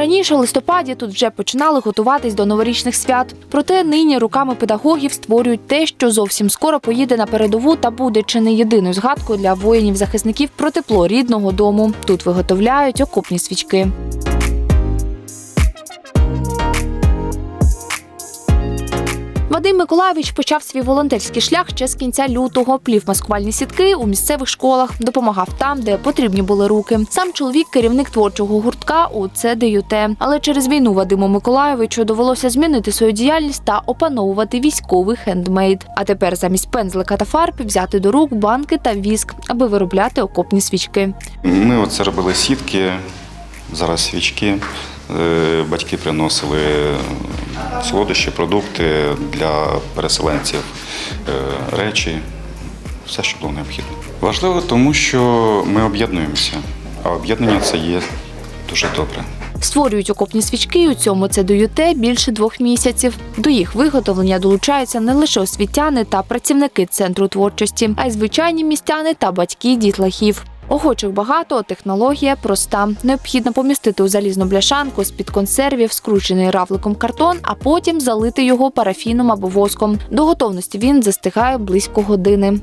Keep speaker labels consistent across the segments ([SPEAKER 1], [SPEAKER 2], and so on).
[SPEAKER 1] Раніше у листопаді тут вже починали готуватись до новорічних свят. Проте нині руками педагогів створюють те, що зовсім скоро поїде на передову та буде чи не єдиною згадкою для воїнів-захисників про тепло рідного дому. Тут виготовляють окопні свічки. Вадим Миколайович почав свій волонтерський шлях ще з кінця лютого. Плів маскувальні сітки у місцевих школах, допомагав там, де потрібні були руки. Сам чоловік керівник творчого гуртка у ЦДЮТ. Але через війну Вадиму Миколайовичу довелося змінити свою діяльність та опановувати військовий хендмейд. А тепер замість пензлика та фарб взяти до рук банки та віск, аби виробляти окопні свічки.
[SPEAKER 2] Ми оце робили сітки, зараз свічки. Е, Батьки приносили солодощі, продукти для переселенців, е, речі, все, що було необхідно. Важливо, тому що ми об'єднуємося, а об'єднання це є дуже добре.
[SPEAKER 1] Створюють окопні свічки у цьому ЦДЮТ більше двох місяців. До їх виготовлення долучаються не лише освітяни та працівники центру творчості, а й звичайні містяни та батьки дітлахів. Охочих багато, технологія проста. Необхідно помістити у залізну бляшанку з-під консервів, скручений равликом картон, а потім залити його парафіном або воском. До готовності він застигає близько години.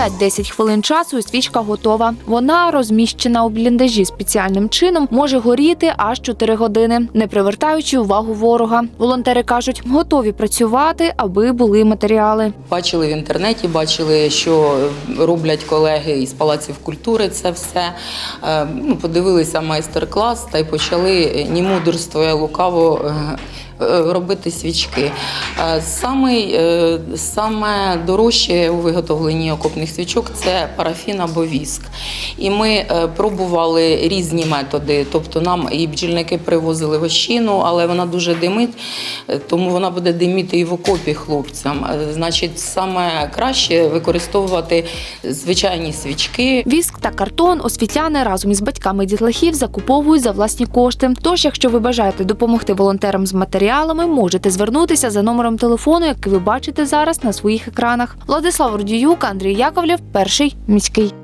[SPEAKER 1] 5-10 хвилин часу і свічка готова. Вона розміщена у бліндажі спеціальним чином, може горіти аж 4 години, не привертаючи увагу ворога. Волонтери кажуть, готові працювати, аби були матеріали.
[SPEAKER 3] Бачили в інтернеті, бачили, що роблять колеги із палаців культури. Це все Е, ну, подивилися майстер-клас та й почали ні мудрство, я лукаво. Е, Робити свічки. Е, Саме, саме дорожче у виготовленні окопних свічок це парафін або віск. І ми е, пробували різні методи. Тобто нам і бджільники привозили вощину, але вона дуже димить, тому вона буде диміти і в окопі хлопцям. Значить, саме краще використовувати звичайні свічки.
[SPEAKER 1] Віск та картон освітяни разом із батьками дітлахів закуповують за власні кошти. Тож, якщо ви бажаєте допомогти волонтерам з матеріалами, можете звернутися за номером телефону, який ви бачите зараз на своїх екранах. Владислав Рудіюк, Андрій Яковлєв, перший міський.